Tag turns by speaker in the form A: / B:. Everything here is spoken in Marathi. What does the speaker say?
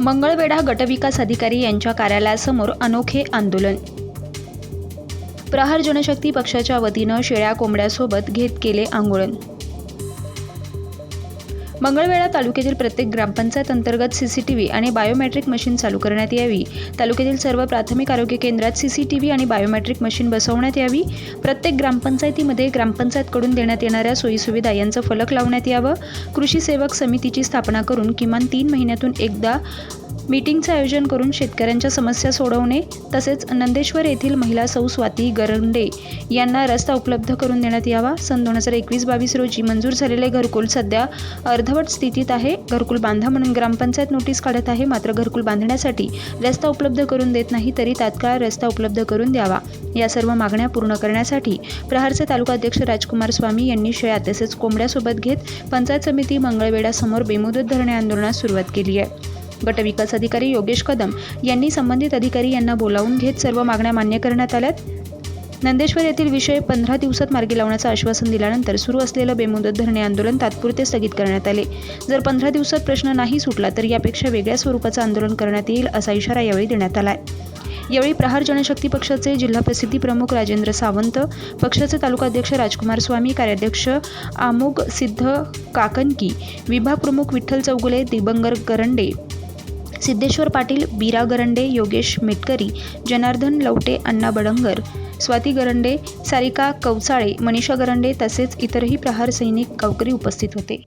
A: मंगळवेढा गटविकास अधिकारी यांच्या कार्यालयासमोर अनोखे आंदोलन. प्रहार जनशक्ती पक्षाच्या वतीनं शेळ्या कोंबड्यासोबत घेत केले आंदोलन. मंगळवेळा तालुक्यातील प्रत्येक ग्रामपंचायत अंतर्गत सीसीटीव्ही आणि बायोमेट्रिक मशीन चालू करण्यात यावी. तालुक्यातील सर्व प्राथमिक आरोग्य केंद्रात सीसीटीव्ही आणि बायोमेट्रिक मशीन बसवण्यात यावी. प्रत्येक ग्रामपंचायतीमध्ये ग्रामपंचायतकडून देण्यात येणाऱ्या सोयीसुविधा यांचं फलक लावण्यात यावं. कृषी सेवक समितीची स्थापना करून किमान तीन महिन्यातून एकदा मीटिंगचं आयोजन करून शेतकऱ्यांच्या समस्या सोडवणे तसेच नंदेश्वर येथील महिला सौ स्वाती गरंडे यांना रस्ता उपलब्ध करून देण्यात यावा. सन दोन हजार एकवीस बावीस रोजी मंजूर झालेले घरकुल सध्या अर्धवट स्थितीत आहे. घरकुल बांधा म्हणून ग्रामपंचायत नोटीस काढत आहे. मात्र घरकुल बांधण्यासाठी रस्ता उपलब्ध करून देत नाही तरी तात्काळ रस्ता उपलब्ध करून द्यावा. या सर्व मागण्या पूर्ण करण्यासाठी प्रहारचे तालुका अध्यक्ष राजकुमार स्वामी यांनी शेळ्या तसेच कोंबड्यासोबत घेत पंचायत समिती मंगळवेढासमोर बेमुदत धरणे आंदोलनास सुरुवात केली आहे. गटविकास अधिकारी योगेश कदम यांनी संबंधित अधिकारी यांना बोलावून घेत सर्व मागण्या मान्य करण्यात आल्यात. नंदेश्वर येथील विषय पंधरा दिवसात मार्गी लावण्याचं आश्वासन दिल्यानंतर सुरू असलेलं बेमुदत धरणे आंदोलन तात्पुरते स्थगित करण्यात आले. जर पंधरा दिवसात प्रश्न नाही सुटला तर यापेक्षा वेगळ्या स्वरूपाचं आंदोलन करण्यात येईल असा इशारा यावेळी देण्यात आला आहे यावेळी प्रहार जनशक्ती पक्षाचे जिल्हा प्रसिद्धी प्रमुख राजेंद्र सावंत पक्षाचे तालुकाध्यक्ष राजकुमार स्वामी कार्याध्यक्ष आमोग सिद्ध काकनकी विभाग प्रमुख विठ्ठल चौगुले दिबंगर करंडे सिद्धेश्वर पाटील बीरा गरंडे योगेश मेटकरी जनार्दन लवटे अण्णा बडंगर स्वाती गरंडे सारिका कवचाळे मनीषा गरंडे तसेच इतरही प्रहार सैनिक गावकरी उपस्थित होते.